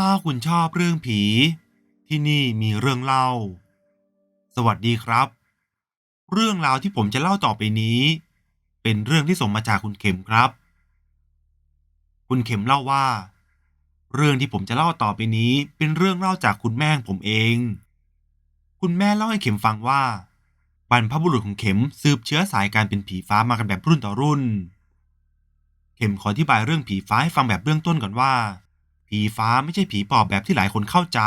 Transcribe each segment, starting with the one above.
ถ้าคุณชอบเรื่องผี ที่นี่มีเรื่องเล่า สวัสดีครับ เรื่องราวที่ผมจะเล่าต่อไปนี้ เป็นเรื่องที่ส่งมาจากคุณเข็มครับ คุณเข็มเล่าว่า เรื่องที่ผมจะเล่าต่อไปนี้เป็นเรื่องเล่าจากคุณแม่ผมเอง คุณแม่เล่าให้เข็มฟังว่าบรรพบุรุษของเข็มสืบเชื้อสายการเป็นผีฟ้ามากันแบบรุ่นต่อรุ่น เข็มขออธิบายเรื่องผีฟ้าให้ฟังแบบเบื้องต้นก่อนว่า ผีฟ้าไม่ใช่ผีปอบแบบที่หลายคนเข้าใจ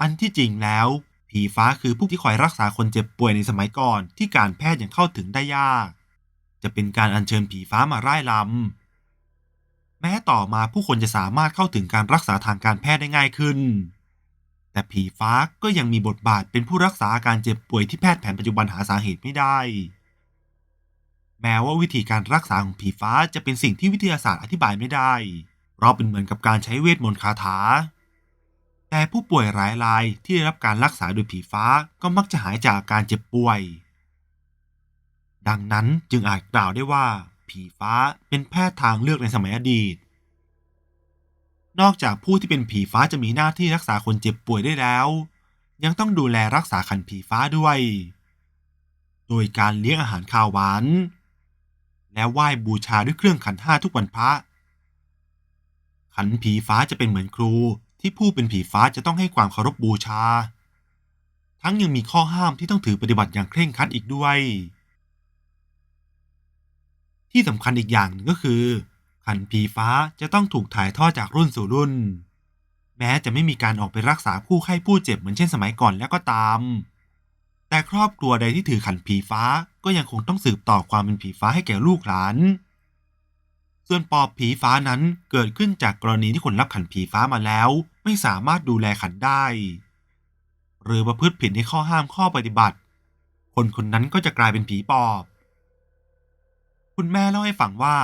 อันที่จริงแล้ว ผีฟ้าคือผู้ที่คอยรักษาคนเจ็บป่วยในสมัยก่อนที่การแพทย์ยังเข้าถึงได้ยาก จะเป็นการอัญเชิญผีฟ้ามาร่ายลำ แม้ต่อมาผู้คนจะสามารถเข้าถึงการรักษาทางการแพทย์ได้ง่ายขึ้น แต่ผีฟ้าก็ยังมีบทบาทเป็นผู้รักษาอาการเจ็บป่วยที่แพทย์แผนปัจจุบันหาสาเหตุไม่ได้แม้ว่าวิธีการรักษาของผีฟ้าจะเป็นสิ่งที่วิทยาศาสตร์อธิบายไม่ได้ เพราะเป็นเหมือนกับการใช้เวทมนต์คาถา แต่ผู้ป่วยหลายรายที่ได้รับการรักษาโดยผีฟ้าก็มักจะหายจากอาการเจ็บป่วย ดังนั้นจึงอาจกล่าวได้ว่า ผีฟ้าเป็นแพทย์ทางเลือกในสมัยอดีต นอกจากผู้ที่เป็นผีฟ้าจะมีหน้าที่รักษาคนเจ็บป่วยได้แล้ว ยังต้องดูแลรักษาขันผีฟ้าด้วย โดยการเลี้ยงอาหารข้าวหวานและไหว้บูชาด้วยเครื่องขันห้าทุกวันพระ ขันผีฟ้าจะเป็นเหมือนครูที่ผู้เป็นผีฟ้าจะต้องให้ความเคารพบูชา ทั้งยังมีข้อห้ามที่ต้องถือปฏิบัติอย่างเคร่งครัดอีกด้วย ที่สำคัญอีกอย่างหนึ่งก็คือ ขันผีฟ้าจะต้องถูกถ่ายทอดจากรุ่นสู่รุ่น แม้จะไม่มีการออกไปรักษาผู้ไข้ผู้เจ็บเหมือนเช่นสมัยก่อนแล้วก็ตาม แต่ครอบครัวใดที่ถือขันผีฟ้าก็ยังคงต้องสืบต่อความเป็นผีฟ้าให้แก่ลูกหลาน ส่วนปอบผีฟ้านั้นเกิดขึ้นจากกรณีที่คนรับขันผีฟ้ามาแล้ว ไม่สามารถดูแลขันได้ หรือประพฤติผิดในข้อห้ามข้อปฏิบัติ คนคนนั้นก็จะกลายเป็นผีปอบ คุณแม่เล่าให้ฟังว่า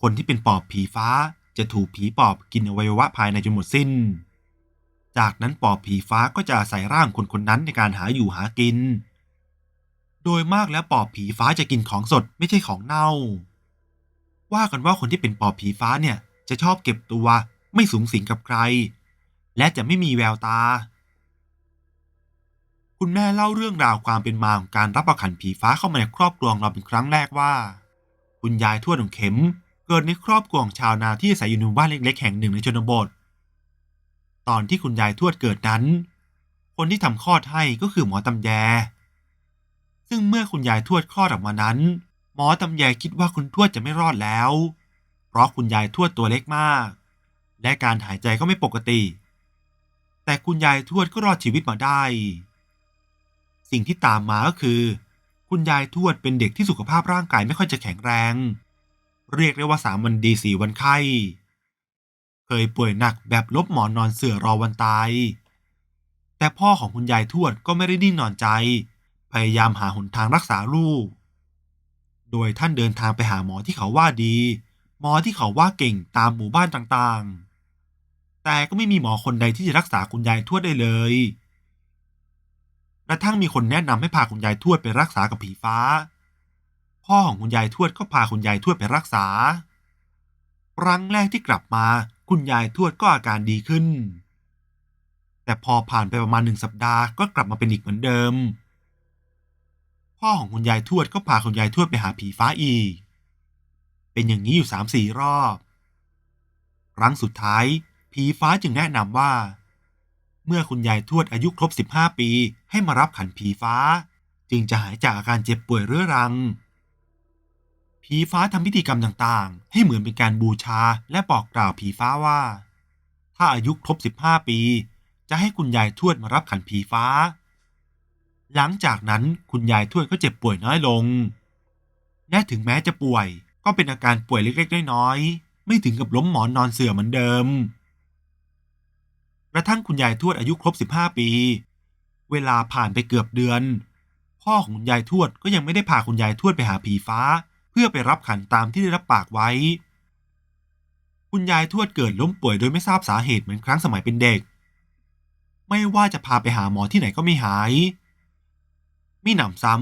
คนที่เป็นปอบผีฟ้าจะถูกผีปอบกินอวัยวะภายในจนหมดสิ้น จากนั้นปอบผีฟ้าก็จะอาศัยร่างคนคนนั้นในการหาอยู่หากิน โดยมากแล้วปอบผีฟ้าจะกินของสดไม่ใช่ของเน่า ว่ากันว่าคนที่เป็นปอบผีฟ้าเนี่ยจะชอบเก็บตัวไม่สูงสิงกับใคร และจะไม่มีแววตา คุณแม่เล่าเรื่องราวความเป็นมาของการรับประขันผีฟ้าเข้ามาในครอบครัวเราเป็นครั้งแรกว่า คุณยายทวดของเข็มเกิดในครอบครัวของชาวนาที่อาศัยอยู่ในบ้านเล็กๆแห่งหนึ่งในชนบท ตอนที่คุณยายทวดเกิดนั้น คนที่ทำคลอดให้ก็คือหมอตำแย ซึ่งเมื่อคุณยายทวดคลอดออกมานั้น หมอตำแยคิดว่าคุณทวดจะไม่รอดแล้ว เพราะคุณยายทวดตัวเล็กมาก และการหายใจก็ไม่ปกติ แต่คุณยายทวดก็รอดชีวิตมาได้ สิ่งที่ตามมาก็คือ คุณยายทวดเป็นเด็กที่สุขภาพร่างกายไม่ค่อยจะแข็งแรง เรียกได้ว่าสามวันดีสี่วันไข้เคยป่วยหนักแบบลบหมอนนอนเสื่อรอวันตาย แต่พ่อของคุณยายทวดก็ไม่ได้นิ่งนอนใจ พยายามหาหนทางรักษาลูก โดยท่านเดินทางไปหาหมอที่เขาว่าดี หมอที่เขาว่าเก่งตามหมู่บ้านต่างๆ แต่ก็ไม่มีหมอคนใดที่จะรักษาคุณยายทวดได้เลยกระทั่งมีคนแนะนำให้พาคุณยายทวดไปรักษากับผีฟ้า พ่อของคุณยายทวดก็พาคุณยายทวดไปรักษา ครั้งแรกที่กลับมาคุณยายทวดก็อาการดีขึ้น แต่พอผ่านไปประมาณหนึ่งสัปดาห์ก็กลับมาเป็นอีกเหมือนเดิม พ่อของคุณยายทวดก็พาคุณยายทวดไปหาผีฟ้าอีก เป็นอย่างนี้อยู่สามสี่รอบ ครั้งสุดท้าย ผีฟ้าจึงแนะนำว่า เมื่อคุณยายทวดอายุครบ 15 ปี ให้มารับขันผีฟ้า จึงจะหายจากอาการเจ็บป่วยเรื้อรัง ผีฟ้าทำพิธีกรรมต่างๆ ให้เหมือนเป็นการบูชาและบอกกล่าวผีฟ้าว่า ถ้าอายุครบ 15 ปี จะให้คุณยายทวดมารับขันผีฟ้า หลังจากนั้นคุณยายทวดก็เจ็บป่วยน้อยลง และถึงแม้จะป่วย ก็เป็นอาการป่วยเล็กๆน้อยๆไม่ถึงกับล้มหมอนนอนเสื่อเหมือนเดิม กระทั่งคุณยายทวดอายุครบ 15 ปี เวลาผ่านไปเกือบเดือน พ่อของคุณยายทวดก็ยังไม่ได้พาคุณยายทวดไปหาผีฟ้า เพื่อไปรับขันตามที่ได้รับปากไว้ คุณยายทวดเกิดล้มป่วยโดยไม่ทราบสาเหตุเหมือนครั้งสมัยเป็นเด็ก ไม่ว่าจะพาไปหาหมอที่ไหนก็ไม่หาย มีหนำซ้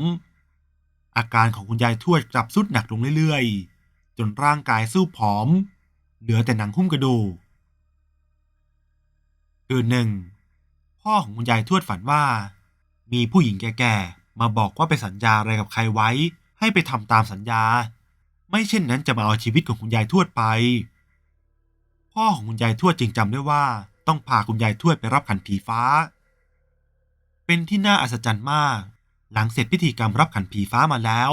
ำ อาการของคุณยายทวดกลับทรุดหนักลงเรื่อยๆ จนร่างกายสู้ผอม เหลือแต่หนังหุ้มกระดูกคืนหนึ่ง พ่อของคุณยายทวดฝันว่า มีผู้หญิงแก่ๆ มาบอกว่าไปสัญญาอะไรกับใครไว้ ให้ไปทำตามสัญญา ไม่เช่นนั้นจะมาเอาชีวิตของคุณยายทวดไป พ่อของคุณยายทวดจึงจำได้ว่าต้องพาคุณยายทวดไปรับขันผีฟ้า เป็นที่น่าอัศจรรย์มาก หลังเสร็จพิธีกรรมรับขันผีฟ้ามาแล้ว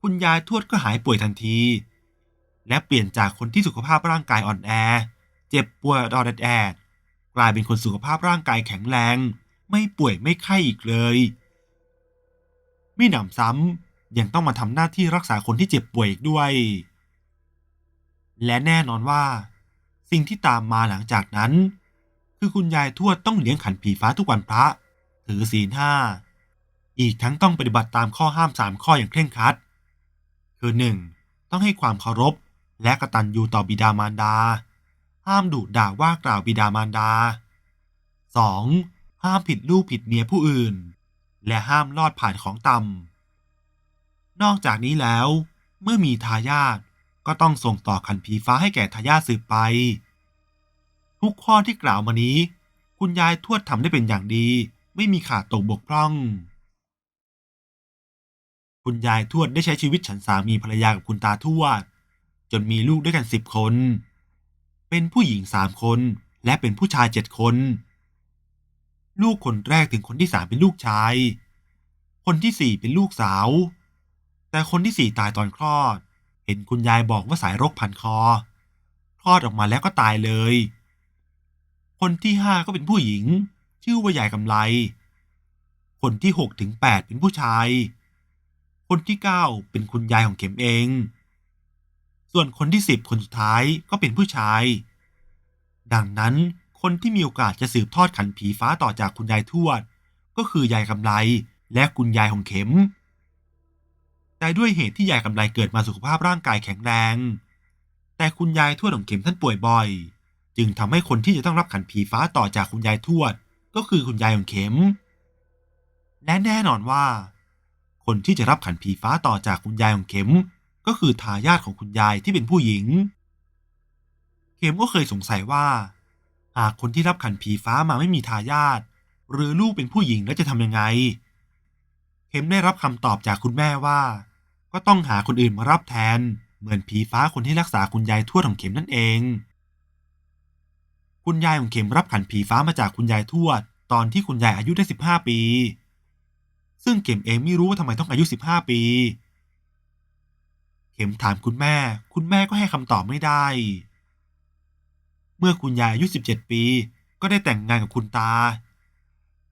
คุณยายทวดก็หายป่วยทันที และเปลี่ยนจากคนที่สุขภาพร่างกายอ่อนแอ เจ็บป่วยออดแอดกลายเป็นคนสุขภาพร่างกายแข็งแรง ไม่ป่วยไม่ไข้อีกเลยมิหนำซ้ำยังต้องมาทำหน้าที่รักษาคนที่เจ็บป่วยอีกด้วย และแน่นอนว่า สิ่งที่ตามมาหลังจากนั้น คือคุณยายทวดต้องเลี้ยงขันผีฟ้าทุกวันพระ ถือศีลห้า อีกทั้งต้องปฏิบัติตามข้อห้ามสามข้ออย่างเคร่งครัด คือหนึ่งต้องให้ความเคารพ และกตัญญูต่อบิดามารดา ห้ามดุด่าว่ากล่าวบิดามารดา 2. ห้ามผิดลูกผิดเมียผู้อื่น และห้ามลอดผ่านของต่ำนอกจากนี้แล้ว เมื่อมีทายาทก็ต้องส่งต่อขันผีฟ้าให้แก่ทายาทสืบไป ทุกข้อที่กล่าวมานี้ คุณยายทวดทำได้เป็นอย่างดี ไม่มีขาดตกบกพร่อง คุณยายทวดได้ใช้ชีวิตฉันสามีภรรยากับคุณตาทวด จนมีลูกด้วยกันสิบคน เป็นผู้หญิงสามคนและเป็นผู้ชายเจ็ดคน ลูกคนแรกถึงคนที่สามเป็นลูกชาย คนที่สี่เป็นลูกสาว แต่คนที่สี่ตายตอนคลอด เห็นคุณยายบอกว่าสายโรคพันคอ คลอดออกมาแล้วก็ตายเลย คนที่ห้าก็เป็นผู้หญิง ชื่อว่ายายกำไลคนที่หกถึงแปดเป็นผู้ชาย คนที่เก้าเป็นคุณยายของเข็มเอง ส่วนคนที่สิบคนสุดท้ายก็เป็นผู้ชาย ดังนั้นคนที่มีโอกาสจะสืบทอดขันผีฟ้าต่อจากคุณยายทวด ก็คือยายกำไลและคุณยายของเข็ม แต่ด้วยเหตุที่ยายกำไลเกิดมาสุขภาพร่างกายแข็งแรง แต่คุณยายทวดของเข็มท่านป่วยบ่อย จึงทำให้คนที่จะต้องรับขันผีฟ้าต่อจากคุณยายทวด ก็คือคุณยายของเข็ม และแน่นอนว่า คนที่จะรับขันผีฟ้าต่อจากคุณยายของเข็ม ก็คือทายาทของคุณยายที่เป็นผู้หญิง เข็มก็เคยสงสัยว่า หากคนที่รับขันผีฟ้ามาไม่มีทายาทหรือลูกเป็นผู้หญิงแล้วจะทำยังไง เข็มได้รับคำตอบจากคุณแม่ว่า ก็ต้องหาคนอื่นมารับแทน เหมือนผีฟ้าคนที่รักษาคุณยายทวดของเข็มนั่นเอง คุณยายของเข็มรับขันผีฟ้ามาจากคุณยายทวด ตอนที่คุณยายอายุได้สิบห้าปี ซึ่งเข็มเองไม่รู้ว่าทำไมต้องอายุสิบห้าปี เข็มถามคุณแม่ คุณแม่ก็ให้คำตอบไม่ได้ เมื่อคุณยายอายุ 17 ปี ก็ได้แต่งงานกับคุณตา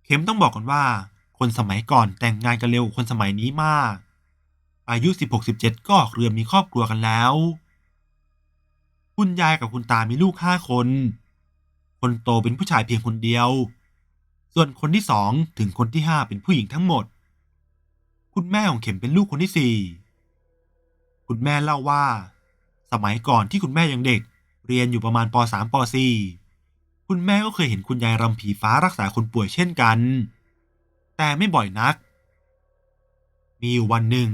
เข็มต้องบอกก่อนว่า คนสมัยก่อนแต่งงานกันเร็วกว่าคนสมัยนี้มาก อายุ 16-17 ก็ออกเรือมีครอบครัวกันแล้ว คุณยายกับคุณตามีลูกห้าคน คนโตเป็นผู้ชายเพียงคนเดียวส่วนคนที่สองถึงคนที่ห้าเป็นผู้หญิงทั้งหมด คุณแม่ของเข็มเป็นลูกคนที่สี่คุณแม่เล่าว่า สมัยก่อนที่คุณแม่ยังเด็ก เรียนอยู่ประมาณป .3 ป .4 คุณแม่ก็เคยเห็นคุณยายรำผีฟ้ารักษาคนป่วยเช่นกัน แต่ไม่บ่อยนัก มีอยู่วันหนึ่ง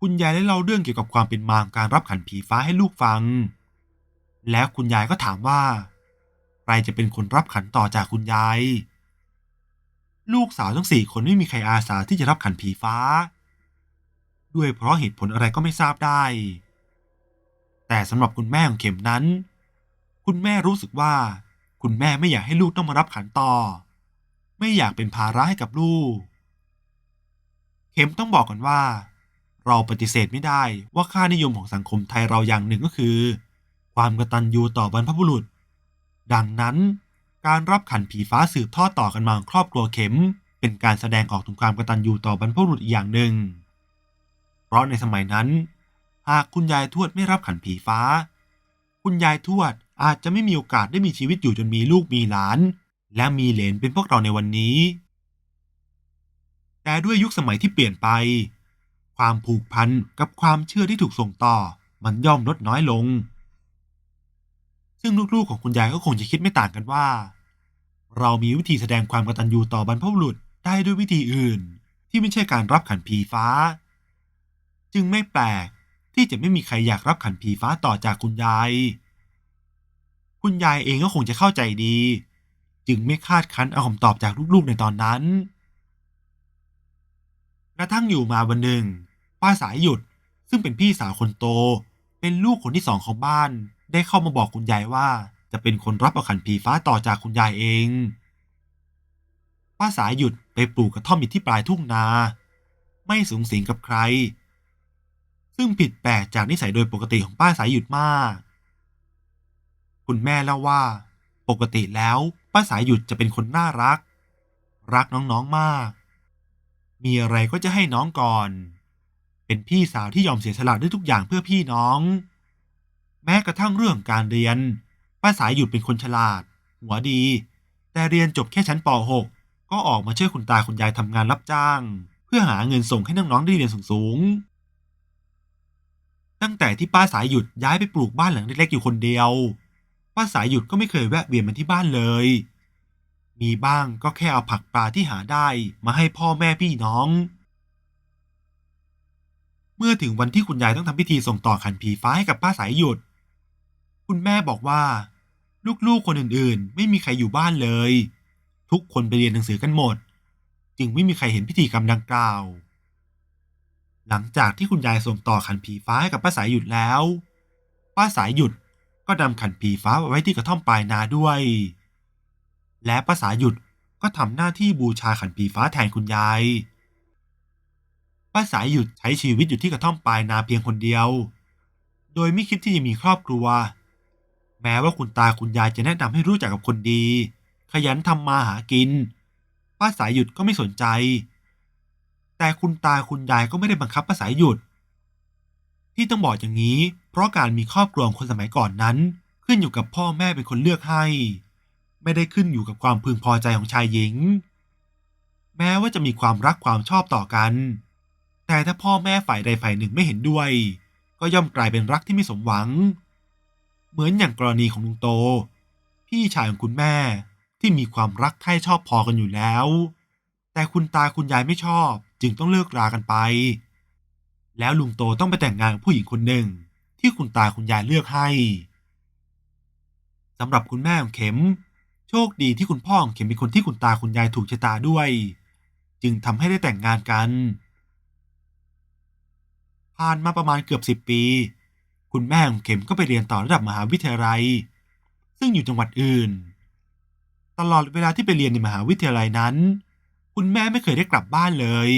คุณยายได้เล่าเรื่องเกี่ยวกับความเป็นมาของการรับขันผีฟ้าให้ลูกฟัง แล้วคุณยายก็ถามว่า ใครจะเป็นคนรับขันต่อจากคุณยาย ลูกสาวทั้งสี่คนไม่มีใครอาสาที่จะรับขันผีฟ้า ด้วยเพราะเหตุผลอะไรก็ไม่ทราบได้ แต่สำหรับคุณแม่ของเข็มนั้น คุณแม่รู้สึกว่า คุณแม่ไม่อยากให้ลูกต้องมารับขันต่อ ไม่อยากเป็นภาระให้กับลูก เข็มต้องบอกก่อนว่า เราปฏิเสธไม่ได้ว่าค่านิยมของสังคมไทยเราอย่างหนึ่งก็คือ ความกตัญญูต่อบรรพบุรุษ ดังนั้น การรับขันผีฟ้าสืบทอดต่อกันมาของครอบครัวเข็ม เป็นการแสดงออกถึงความกตัญญูต่อบรรพบุรุษอีกอย่างหนึ่ง เพราะในสมัยนั้น หากคุณยายทวดไม่รับขันผีฟ้า คุณยายทวดอาจจะไม่มีโอกาสได้มีชีวิตอยู่จนมีลูกมีหลาน และมีเหลนเป็นพวกเราในวันนี้ แต่ด้วยยุคสมัยที่เปลี่ยนไป ความผูกพันกับความเชื่อที่ถูกส่งต่อ มันย่อมลดน้อยลงซึ่งลูกๆของคุณยายก็คงจะคิดไม่ต่างกันว่า เรามีวิธีแสดงความกตัญญูต่อบรรพบุรุษได้ด้วยวิธีอื่น ที่ไม่ใช่การรับขันผีฟ้า จึงไม่แปลกที่จะไม่มีใครอยากรับขันผีฟ้าต่อจากคุณยาย คุณยายเองก็คงจะเข้าใจดี จึงไม่คาดคั้นเอาคำตอบจากลูกๆในตอนนั้นกระทั่งอยู่มาวันหนึ่งป้าสายหยุดซึ่งเป็นพี่สาวคนโต เป็นลูกคนที่สองของบ้านได้เข้ามาบอกคุณยายว่า จะเป็นคนรับเอาขันผีฟ้าต่อจากคุณยายเอง ป้าสายหยุดไปปลูกกระท่อมอยู่ที่ปลายทุ่งนา ไม่สูงสิงกับใคร ซึ่งผิดแปลกจากนิสัยโดยปกติของป้าสายหยุดมาก คุณแม่เล่าว่า ปกติแล้วป้าสายหยุดจะเป็นคนน่ารัก รักน้องๆมาก มีอะไรก็จะให้น้องก่อน เป็นพี่สาวที่ยอมเสียสละด้วยทุกอย่างเพื่อพี่น้อง แม้กระทั่งเรื่องการเรียน ป้าสายหยุดเป็นคนฉลาด หัวดี แต่เรียนจบแค่ชั้นป .6 ก็ออกมาช่วยคุณตาคุณยายทำงานรับจ้าง เพื่อหาเงินส่งให้น้องๆได้เรียนสูงๆตั้งแต่ที่ป้าสายหยุดย้ายไปปลูกบ้านหลังเล็กๆอยู่คนเดียว ป้าสายหยุดก็ไม่เคยแวะเวียนมาที่บ้านเลย มีบ้างก็แค่เอาผักปลาที่หาได้มาให้พ่อแม่พี่น้อง เมื่อถึงวันที่คุณยายต้องทำพิธีส่งต่อขันผีฟ้าให้กับป้าสายหยุด คุณแม่บอกว่า ลูกๆคนอื่นๆ ไม่มีใครอยู่บ้านเลย ทุกคนไปเรียนหนังสือกันหมด จึงไม่มีใครเห็นพิธีกรรมดังกล่าว หลังจากที่คุณยายส่งต่อขันผีฟ้าให้กับป้าสายหยุดแล้ว ป้าสายหยุดก็นำขันผีฟ้าไว้ที่กระท่อมปลายนาด้วย และป้าสายหยุดก็ทำหน้าที่บูชาขันผีฟ้าแทนคุณยาย ป้าสายหยุดใช้ชีวิตอยู่ที่กระท่อมปลายนาเพียงคนเดียว โดยไม่คิดที่จะมีครอบครัว แม้ว่าคุณตาคุณยายจะแนะนำให้รู้จักกับคนดี ขยันทำมาหากิน ป้าสายหยุดก็ไม่สนใจ แต่คุณตาคุณยายก็ไม่ได้บังคับป้าสายหยุด ที่ต้องบอกอย่างนี้ เพราะการมีครอบครัวคนสมัยก่อนนั้น ขึ้นอยู่กับพ่อแม่เป็นคนเลือกให้ ไม่ได้ขึ้นอยู่กับความพึงพอใจของชายหญิง แม้ว่าจะมีความรักความชอบต่อกัน แต่ถ้าพ่อแม่ฝ่ายใดฝ่ายหนึ่งไม่เห็นด้วย ก็ย่อมกลายเป็นรักที่ไม่สมหวัง เหมือนอย่างกรณีของลุงโต พี่ชายของคุณแม่ที่มีความรักใคร่ชอบพอกันอยู่แล้ว แต่คุณตาคุณยายไม่ชอบจึงต้องเลิกรากันไป แล้วลุงโตต้องไปแต่งงานกับผู้หญิงคนหนึ่งที่คุณตาคุณยายเลือกให้สำหรับคุณแม่ของเข็ม โชคดีที่คุณพ่อของเข็มเป็นคนที่คุณตาคุณยายถูกชะตาด้วย จึงทำให้ได้แต่งงานกัน ผ่านมาประมาณเกือบสิบปี คุณแม่ของเข็มก็ไปเรียนต่อระดับมหาวิทยาลัย ซึ่งอยู่จังหวัดอื่น ตลอดเวลาที่ไปเรียนในมหาวิทยาลัยนั้น คุณแม่ไม่เคยได้กลับบ้านเลย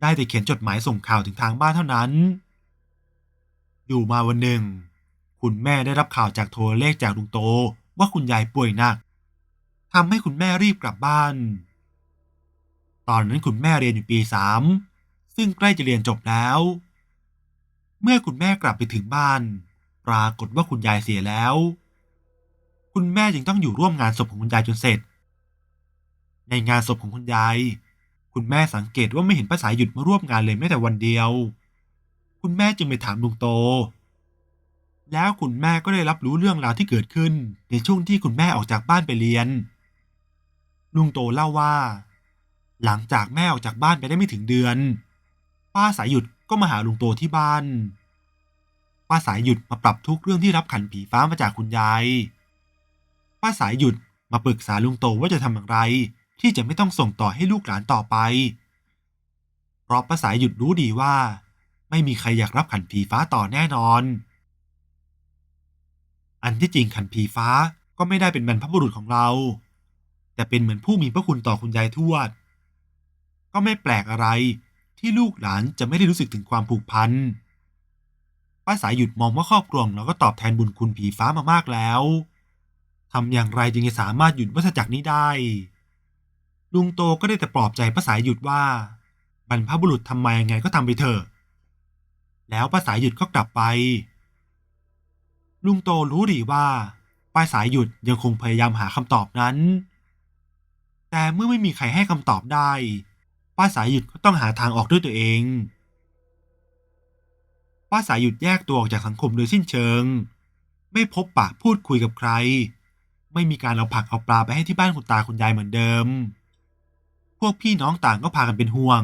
ได้แต่เขียนจดหมายส่งข่าวถึงทางบ้านเท่านั้น อยู่มาวันหนึ่ง คุณแม่ได้รับข่าวจากโทรเลขจากลุงโตว่าคุณยายป่วยหนักทำให้คุณแม่รีบกลับบ้าน ตอนนั้นคุณแม่เรียนอยู่ปีสามซึ่งใกล้จะเรียนจบแล้ว เมื่อคุณแม่กลับไปถึงบ้าน ปรากฏว่าคุณยายเสียแล้ว คุณแม่จึงต้องอยู่ร่วมงานศพของคุณยายจนเสร็จ ในงานศพของคุณยาย คุณแม่สังเกตว่าไม่เห็นป้าสายหยุดมาร่วมงานเลยแม้แต่วันเดียว คุณแม่จึงไปถามลุงโต แล้วคุณแม่ก็ได้รับรู้เรื่องราวที่เกิดขึ้น ในช่วงที่คุณแม่ออกจากบ้านไปเรียน ลุงโตเล่าว่า หลังจากแม่ออกจากบ้านไปได้ไม่ถึงเดือน ป้าสายหยุด ก็มาหาลุงโตที่บ้านป้าสายหยุดมาปรับทุกเรื่องที่รับขันผีฟ้ามาจากคุณยายป้าสายหยุดมาปรึกษาลุงโตว่าจะทำอย่างไร ที่จะไม่ต้องส่งต่อให้ลูกหลานต่อไป เพราะป้าสายหยุดรู้ดีว่า ไม่มีใครอยากรับขันผีฟ้าต่อแน่นอน อันที่จริงขันผีฟ้าก็ไม่ได้เป็นบรรพบุรุษของเรา แต่เป็นเหมือนผู้มีพระคุณต่อคุณยายทวด ก็ไม่แปลกอะไร ที่ลูกหลานจะไม่ได้รู้สึกถึงความผูกพัน ป้าสายหยุดมองว่าครอบครัวเราก็ตอบแทนบุญคุณผีฟ้ามามากแล้ว ทำอย่างไรจึงจะสามารถหยุดวัฏจักรนี้ได้ ลุงโตก็ได้แต่ปลอบใจป้าสายหยุดว่า บรรพบุรุษทำมายังไงก็ทำไปเถอะ แล้วป้าสายหยุดก็กลับไป ลุงโตรู้ดีว่าป้าสายหยุดยังคงพยายามหาคำตอบนั้น แต่เมื่อไม่มีใครให้คำตอบได้ ป้าสายหยุดก็ต้องหาทางออกด้วยตัวเอง ป้าสายหยุดแยกตัวออกจากสังคมโดยสิ้นเชิง ไม่พบปะพูดคุยกับใคร ไม่มีการเอาผักเอาปลาไปให้ที่บ้านคุณตาคุณยายเหมือนเดิม พวกพี่น้องต่างก็พากันเป็นห่วง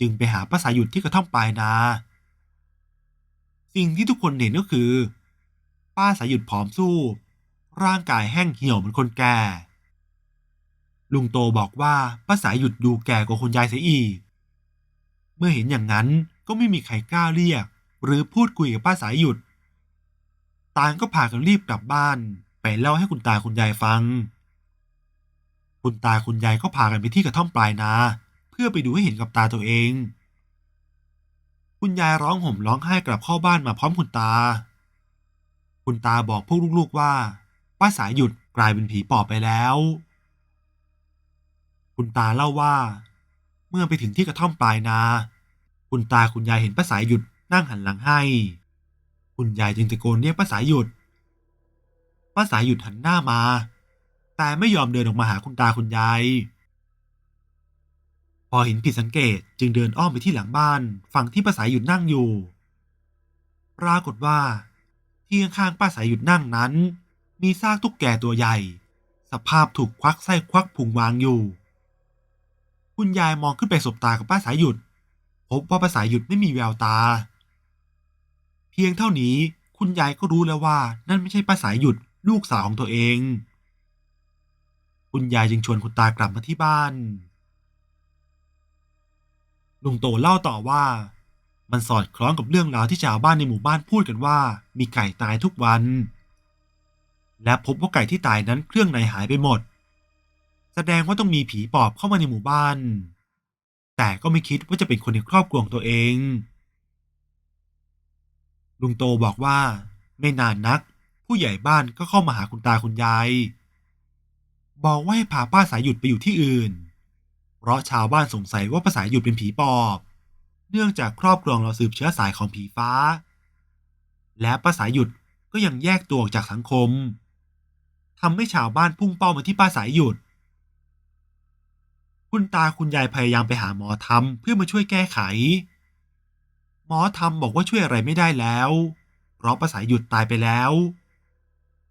จึงไปหาป้าสายหยุดที่กระท่อมปลายนา สิ่งที่ทุกคนเห็นก็คือ ป้าสายหยุดผอมสู้ร่างกายแห้งเหี่ยวเหมือนคนแก่ ลุงโตบอกว่าป้าสายหยุดดูแก่กว่าคุณยายเสียอีก เมื่อเห็นอย่างนั้นก็ไม่มีใครกล้าเรียก หรือพูดคุยกับป้าสายหยุด ตางก็พากันรีบกลับบ้าน ไปเล่าให้คุณตาคุณยายฟัง คุณตาคุณยายก็พากันไปที่กระท่อมปลายนา เพื่อไปดูให้เห็นกับตาตัวเอง คุณยายร้องห่มร้องไห้กลับเข้าบ้านมาพร้อมคุณตา คุณตาบอกพวกลูกๆว่าป้าสายหยุดกลายเป็นผีปอบไปแล้ว คุณตาเล่าว่า เมื่อไปถึงที่กระท่อมปลายนา คุณตาคุณยายเห็นป้าสายหยุดนั่งหันหลังให้ คุณยายจึงตะโกนเรียกป้าสายหยุดป้าสายหยุดหันหน้ามา แต่ไม่ยอมเดินออกมาหาคุณตาคุณยาย พอเห็นผิดสังเกตจึงเดินอ้อมไปที่หลังบ้านฝั่งที่ป้าสายหยุดนั่งอยู่ ปรากฏว่า ที่ข้างๆป้าสายหยุดนั่งนั้น มีซากตุ๊กแกตัวใหญ่ สภาพถูกควักไส้ควักพุงวางอยู่ คุณยายมองขึ้นไปสบตากับป้าสายหยุด พบว่าป้าสายหยุดไม่มีแววตา เพียงเท่านี้คุณยายก็รู้แล้วว่านั่นไม่ใช่ป้าสายหยุดลูกสาวของตัวเอง คุณยายจึงชวนคุณตากลับมาที่บ้าน ลุงโตเล่าต่อว่า มันสอดคล้องกับเรื่องราวที่ชาวบ้านในหมู่บ้านพูดกันว่า มีไก่ตายทุกวัน และพบว่าไก่ที่ตายนั้นเครื่องในหายไปหมด แสดงว่าต้องมีผีปอบเข้ามาในหมู่บ้าน แต่ก็ไม่คิดว่าจะเป็นคนในครอบครัวของตัวเอง ลุงโตบอกว่าไม่นานนัก ผู้ใหญ่บ้านก็เข้ามาหาคุณตาคุณยาย บอกว่าให้พาป้าสายหยุดไปอยู่ที่อื่น เพราะชาวบ้านสงสัยว่าป้าสายหยุดเป็นผีปอบ เนื่องจากครอบครองเราสืบเชื้อสายของผีฟ้า และป้าสายหยุดก็ยังแยกตัวออกจากสังคมทำให้ชาวบ้านพุ่งเป้ามาที่ป้าสายหยุด คุณตาคุณยายพยายามไปหาหมอธรรมเพื่อมาช่วยแก้ไข หมอธรรมบอกว่าช่วยอะไรไม่ได้แล้วเพราะป้าสายหยุดตายไปแล้ว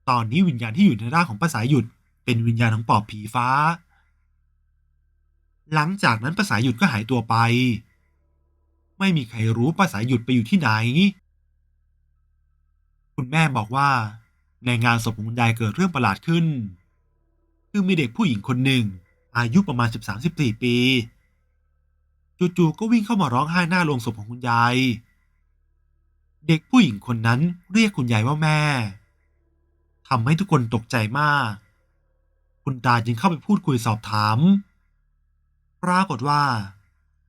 ตอนนี้วิญญาณที่อยู่ในร่างของป้าสายหยุดเป็นวิญญาณของปอบผีฟ้า หลังจากนั้นป้าสายหยุดก็หายตัวไป ไม่มีใครรู้ป้าสาหยุดไปอยู่ที่ไหน คุณแม่บอกว่า ในงานศพของคุณยายเกิดเรื่องประหลาดขึ้น คือมีเด็กผู้หญิงคนหนึ่ง อายุประมาณ 13-14 ปี จู่ๆก็วิ่งเข้ามาร้องไห้หน้าโรงศพของคุณยาย เด็กผู้หญิงคนนั้นเรียกคุณยายว่าแม่ทำให้ทุกคนตกใจมาก คุณตาจึงเข้าไปพูดคุยสอบถาม ปรากฏว่า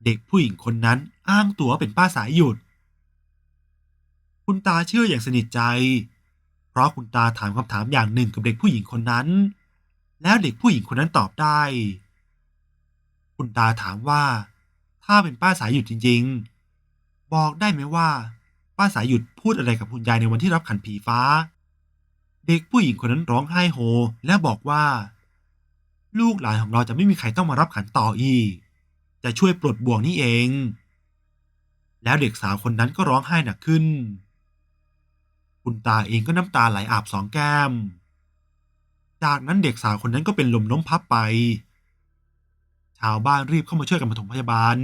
เด็กผู้หญิงคนนั้นอ้างตัวเป็นป้าสายหยุด คุณตาเชื่ออย่างสนิทใจ เพราะคุณตาถามคำถามอย่างหนึ่งกับเด็กผู้หญิงคนนั้น แล้วเด็กผู้หญิงคนนั้นตอบได้ คุณตาถามว่า ถ้าเป็นป้าสายหยุดจริง ๆ บอกได้ไหมว่า ป้าสายหยุดพูดอะไรกับคุณยายในวันที่รับขันผีฟ้า เด็กผู้หญิงคนนั้นร้องไห้โฮ และบอกว่า ลูกหลานของเราจะไม่มีใครต้องมารับขันต่ออีก จะช่วยปลดบ่วงนี่เอง แล้วเด็กสาวคนนั้นก็ร้องไห้หนักขึ้น คุณตาเองก็น้ำตาไหลอาบสองแก้ม จากนั้นเด็กสาวคนนั้นก็เป็นลมล้มพับไป ชาวบ้านรีบเข้ามาช่วยกันปฐมพยาบาล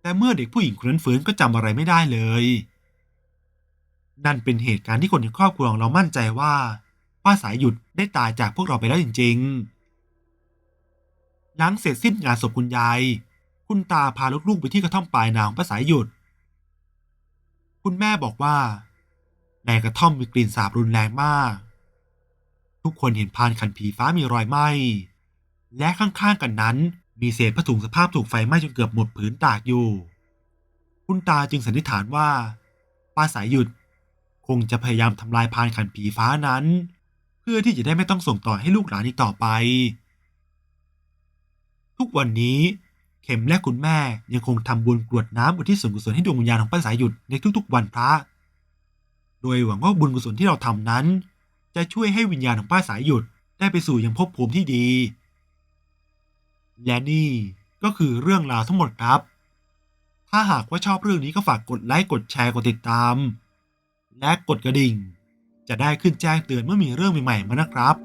แต่เมื่อเด็กผู้หญิงคนนั้นฟื้นก็จำอะไรไม่ได้เลย นั่นเป็นเหตุการณ์ที่คนในครอบครัวของเรามั่นใจว่าป้าสายหยุดได้ตายจากพวกเราไปแล้วจริง ๆ หลังเสร็จสิ้นงานศพคุณยาย คุณตาพาลูกๆไปที่กระท่อมปลายนาของป้าสายหยุด คุณแม่บอกว่าในกระท่อมมีกลิ่นสาบรุนแรงมาก ทุกคนเห็นพานขันผีฟ้ามีรอยไหม้ และข้างๆกันนั้น มีเศษผ้าถุงสภาพถูกไฟไหม้จนเกือบหมดผืนตากอยู่ คุณตาจึงสันนิษฐานว่าป้าสายหยุดคงจะพยายามทำลายพานขันผีฟ้านั้น เพื่อที่จะได้ไม่ต้องส่งต่อให้ลูกหลานอีกต่อไป ทุกวันนี้เข็มและคุณแม่ยังคงทำบุญกรวดน้ำอุทิศส่วนกุศลให้ดวงวิญญาณของป้าสายหยุดในทุกๆวันพระ โดยหวังว่าบุญกุศลที่เราทำนั้น จะช่วยให้วิญญาณของป้าสายหยุดได้ไปสู่ยังภพภูมิที่ดี และนี่ก็คือเรื่องราวทั้งหมดครับ ถ้าหากว่าชอบเรื่องนี้ก็ฝากกดไลค์กดแชร์กดติดตาม และกดกระดิ่ง จะได้ขึ้นแจ้งเตือนเมื่อมีเรื่องใหม่ๆมานะครับ